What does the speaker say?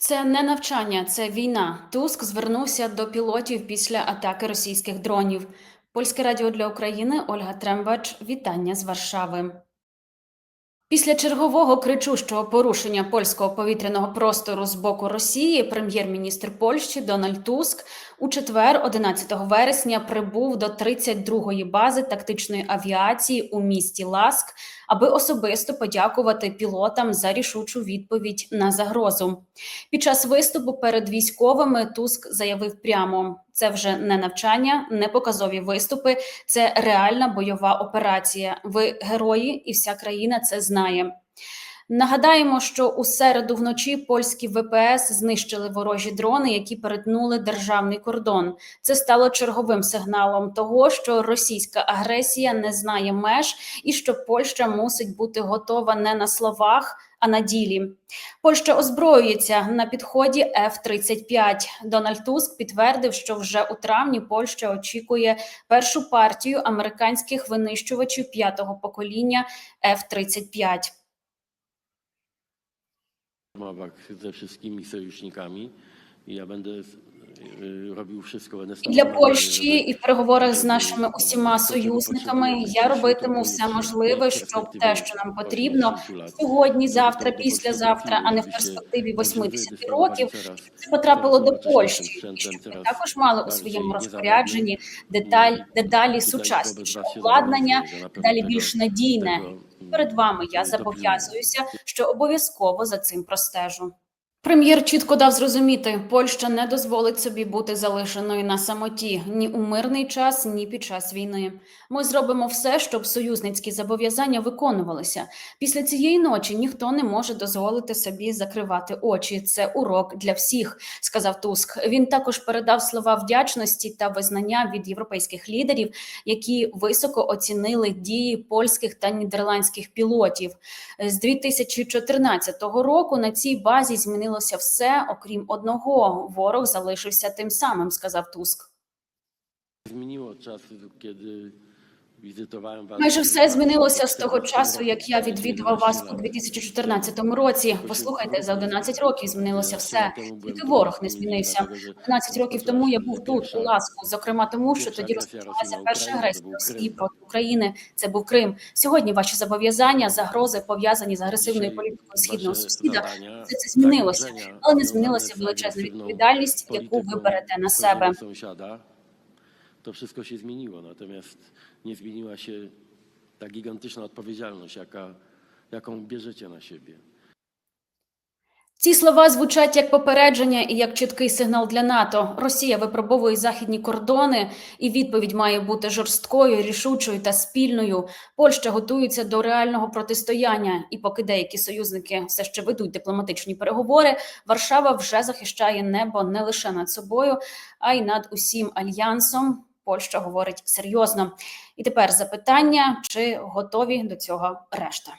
Це не навчання, це війна. Туск звернувся до пілотів після атаки російських дронів. Польське радіо для України Ольга Трембач. Вітання з Варшави. Після чергового кричущого порушення польського повітряного простору з боку Росії прем'єр-міністр Польщі Дональд Туск у четвер, 11 вересня, прибув до 32-ї бази тактичної авіації у місті Ласк, аби особисто подякувати пілотам за рішучу відповідь на загрозу. Під час виступу перед військовими Туск заявив прямо: це вже не навчання, не показові виступи, це реальна бойова операція. Ви герої, і вся країна це знає. Нагадаємо, що у середу вночі польські ВПС знищили ворожі дрони, які перетнули державний кордон. Це стало черговим сигналом того, що російська агресія не знає меж, і що Польща мусить бути готова не на словах, а на ділі. Польща озброюється на підході F-35. Дональд Туск підтвердив, що вже у травні Польща очікує першу партію американських винищувачів п'ятого покоління F-35. Rozmowach ze wszystkimi sojusznikami. Ja będę robił wszystko, І для Польщі, і в переговорах з нашими усіма союзниками я робитиму все можливе, щоб те, що нам потрібно сьогодні, завтра, післязавтра, а не в перспективі Oczywiście 80 років, це потрапило до Польщі, і щоб ми також мали у своєму розпорядженні деталь, дедалі сучасніше обладнання, дедалі більш надійне. Перед вами я mm, зобов'язуюся, що обов'язково за цим простежу. Прем'єр чітко дав зрозуміти, Польща не дозволить собі бути залишеною на самоті ні у мирний час, ні під час війни. Ми зробимо все, щоб союзницькі зобов'язання виконувалися. Після цієї ночі ніхто не може дозволити собі закривати очі. Це урок для всіх, сказав Туск. Він також передав слова вдячності та визнання від європейських лідерів, які високо оцінили дії польських та нідерландських пілотів. З 2014 року на цій базі змінилося все, окрім одного. Ворог залишився тим самим, сказав Туск. Змінило час, was. Майже все змінилося з того часу, як я відвідував вас у 11 lat. 2014 році. Послухайте, за 11 років змінилося все. Тільки ворог не змінився. 11 років тому я був тут, у Ласку, зокрема тому, що тоді розпочалася перша агресія Росії проти України. Це був Крим. Сьогодні ваші зобов'язання, загрози пов'язані з агресивною політикою східного сусіда. Все це змінилося, але не змінилася величезна відповідальність, яку ви берете на себе. To wszystko się zmieniło, natomiast nie zmieniła się ta gigantyczna odpowiedzialność, jaka, jaką bierzecie na siebie. Ці слова звучать як попередження і як чіткий сигнал для НАТО. Росія випробовує західні кордони, і відповідь має бути жорсткою, рішучою та спільною. Польща готується до реального протистояння. І поки деякі союзники все ще ведуть дипломатичні переговори, Варшава вже захищає небо не лише над собою, а й над усім альянсом. Польща говорить серйозно. І тепер запитання: чи готові до цього решта?